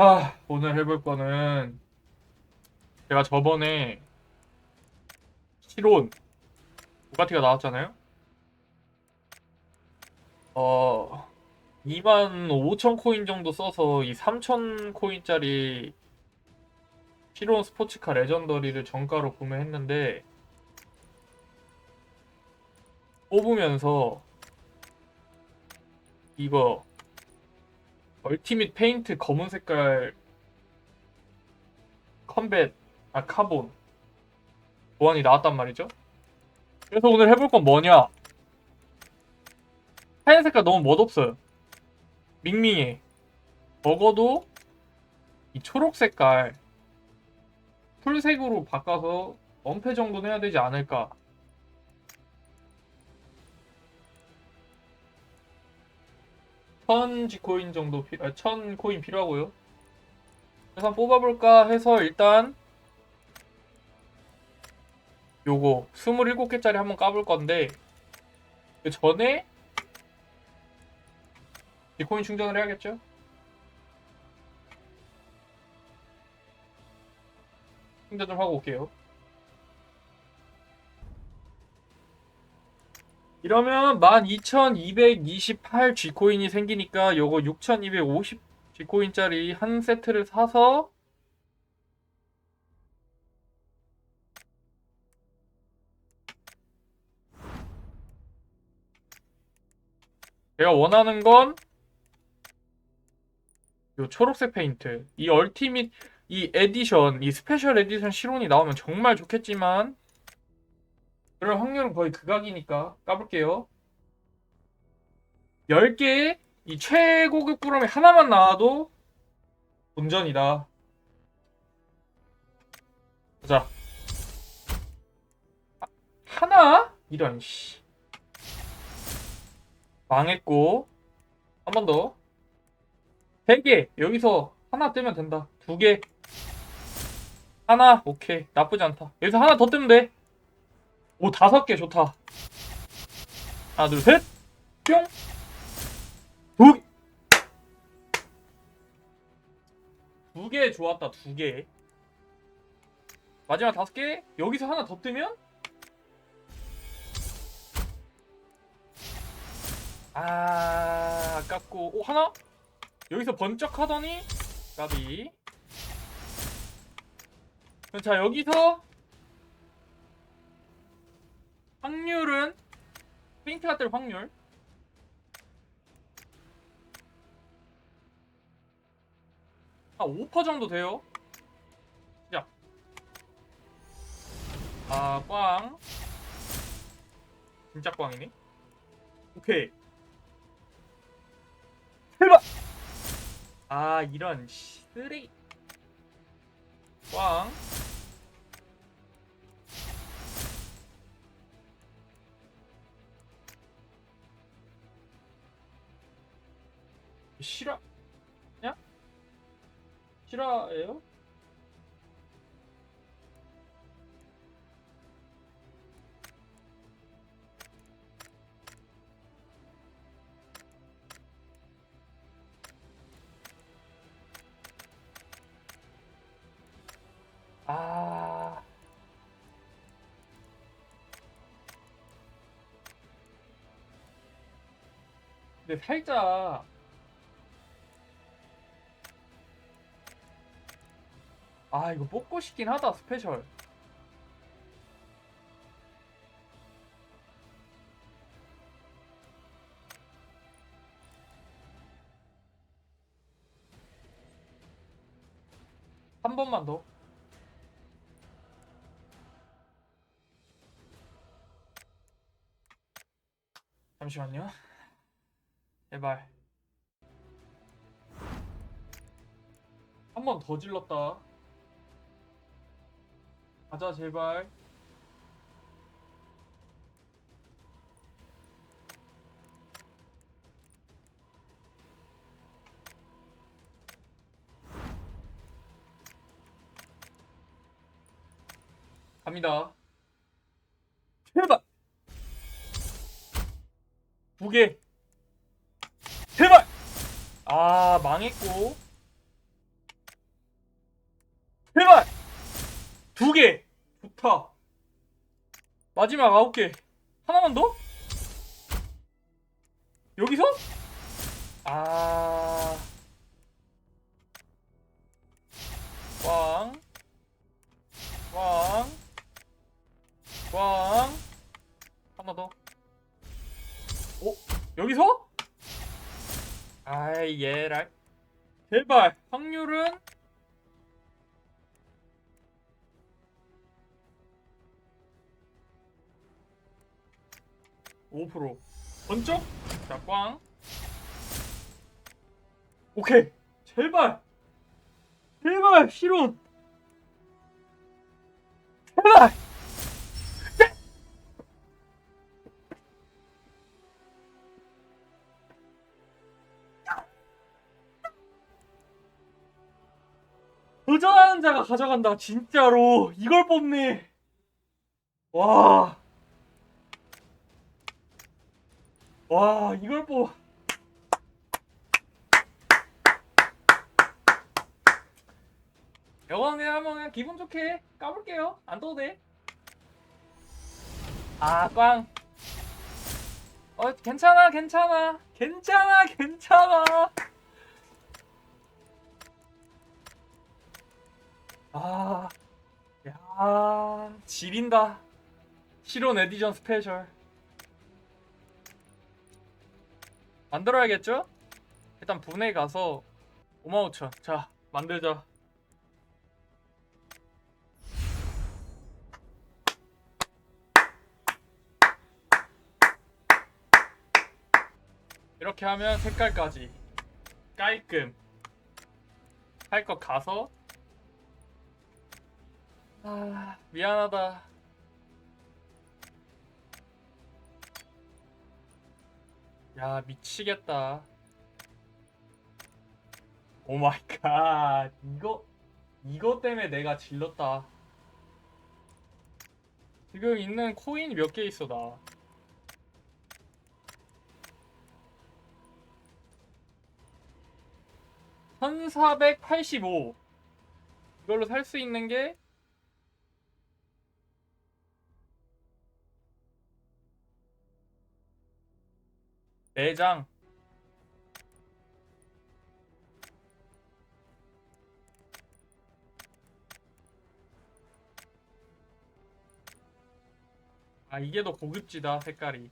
자, 오늘 해볼 거는 제가 저번에 실온 부가티가 나왔잖아요. 어, 2만 5천 코인 정도 써서 이 3천 코인짜리 실온 스포츠카 레전더리를 정가로 구매했는데 뽑으면서 이거 얼티밋 페인트 검은 색깔 컴뱃 아 카본 보안이 나왔단 말이죠. 그래서 오늘 해볼 건 뭐냐? 하얀 색깔 너무 멋없어요. 밍밍해. 적어도 이 초록 색깔 풀색으로 바꿔서 원패 정도는 해야 되지 않을까. 천 지코인 정도 필, 아, 천 코인 필요하고요. 그래서 뽑아볼까 해서 일단 요거 27개짜리 한번 까볼 건데 그 전에 비코인 충전을 해야겠죠? 충전 좀 하고 올게요. 이러면 12,228 G코인이 생기니까 요거 6,250 G코인짜리 한 세트를 사서 제가 원하는 건 요 초록색 페인트. 이 얼티밋 이 에디션 이 스페셜 에디션 실온이 나오면 정말 좋겠지만 그럴 확률은 거의 극악이니까 까볼게요 10개의 이 최고급 구럼이 하나만 나와도 본전이다 자 아, 하나? 이런 씨 망했고 한 번 더. 세 개. 여기서 하나 뜨면 된다. 두 개. 하나. 오케이. 나쁘지 않다. 여기서 하나 더 뜨면 돼. 오, 다섯 개 좋다. 하나, 둘, 셋. 뿅. 두 개. 두개 좋았다. 두 개. 마지막 다섯 개. 여기서 하나 더 뜨면 아 아깝고 오 하나 여기서 번쩍 하더니 까비 자 여기서 확률은? 페인트가 뜰 확률? 한5% 정도 돼요? 시작. 아꽝. 진짜 꽝이네. 오케이. 대박! 아 이런 씨, 쓰레기 꽝 실화 냐? 실화예요? 아. 근데 살짝 아 이거 뽑고 싶긴 하다 스페셜 한 번만 더 잠시만요. 제발. 한 번 더 질렀다. 가자, 제발. 갑니다. 제발! 두 개. 제발! 아, 망했고. 두 개. 좋다. 마지막 아홉 개. 하나만 더? 여기서? 아. 꽝, 꽝, 꽝, 하나 더. 오, 여기서? 아이, 얘랄. 제발, 확률은? 오 프로 번쩍? 자, 꽝. 오케이. 제발! 제발 실온 제발 도전하는 자가 가져간다 진짜로 이걸 뽑네 와. 와, 이걸 뽑. 이건 그냥 한번 그냥 기분 좋게 까볼게요. 안 떠도 돼. 아, 꽝. 어, 괜찮아, 괜찮아. 괜찮아, 괜찮아. 아, 야, 지린다. 실온 에디션 스페셜. 만들어야겠죠? 일단 분해 가서 55,000. 자, 만들자. 이렇게 하면 색깔까지 깔끔 할 것 가서 아 미안하다 야 미치겠다. 오 마이 갓. 이거 이거 때문에 내가 질렀다. 지금 있는 코인 몇 개 있어 나? 1485 이걸로 살 수 있는 게 네장. 아 이게 더 고급지다 색깔이.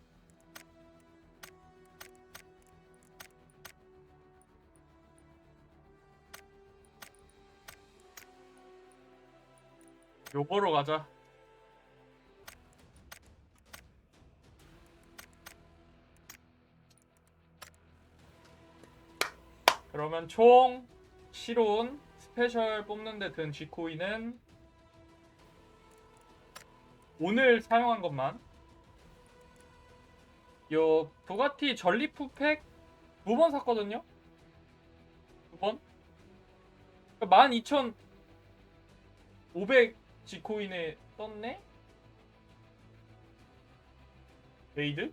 요거로 가자 그러면 총 실온 스페셜 뽑는데 든 G코인은 오늘 사용한 것만 요 부가티 전리프 팩두 번 샀거든요 두 번? 12,500 G코인에 떴네? 메이드?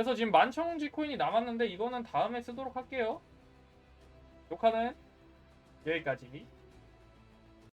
그래서 지금 만청 G코인이 남았는데 이거는 다음에 쓰도록 할게요. 녹화는 여기까지.